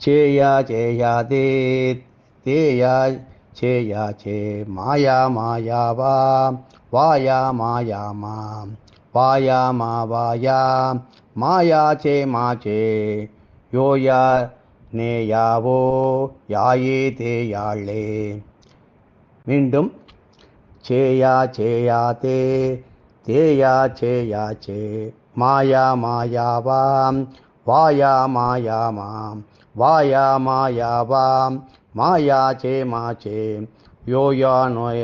சேயா சேயா தே தேயா சேயா சே மாயா மாயாவா வாயா மாயாமா வாயா மா வாயா மாயா சே மா சே யோயா நேயாவோ யாயே தேயாளே மீண்டும் சேயா சேயா தே தேயா சேயா சே மாயா மாயாவாம் வாயா மாயாமாம் வாயா மாயாவாம். மாயா சே மா யோயா நோய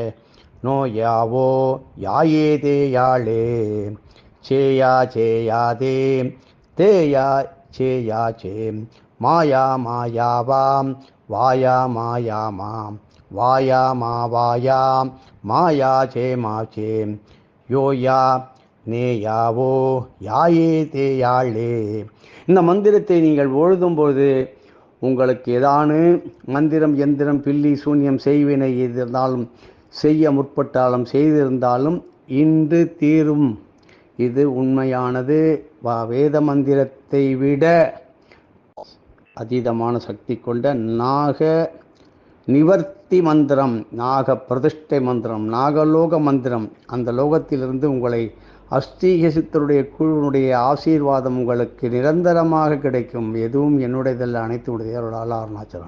நோயாவோ யாயே தேயாளே சேயா சேயாதே தேயா சேயா சே மாயா மாயாவாம். வாயா மாயாமாம். வாயா மாவாயா. மாயா சே மாச்சே யோயா நேயாவோ யாயே தேயாளே இந்த மந்திரத்தை நீங்கள் எழுதும்போது உங்களுக்கு ஏதானு மந்திரம் எந்திரம் பில்லி சூன்யம் செய்வினை இருந்தாலும் செய்ய முற்பட்டாலும் செய்திருந்தாலும் இன்று தீரும். இது உண்மையானது. வேத மந்திரத்தை விட அதீதமான சக்தி கொண்ட நாக நிவர்த்தி மந்திரம் நாக பிரதிஷ்டை மந்திரம் நாகலோக மந்திரம். அந்த லோகத்திலிருந்து உங்களை அஸ்தீக சித்தருடைய குழுவினுடைய ஆசீர்வாதம் உங்களுக்கு நிரந்தரமாக கிடைக்கும். எதுவும் என்னுடையதல்ல அனைத்து உடைய அருளால் அருணாச்சலம்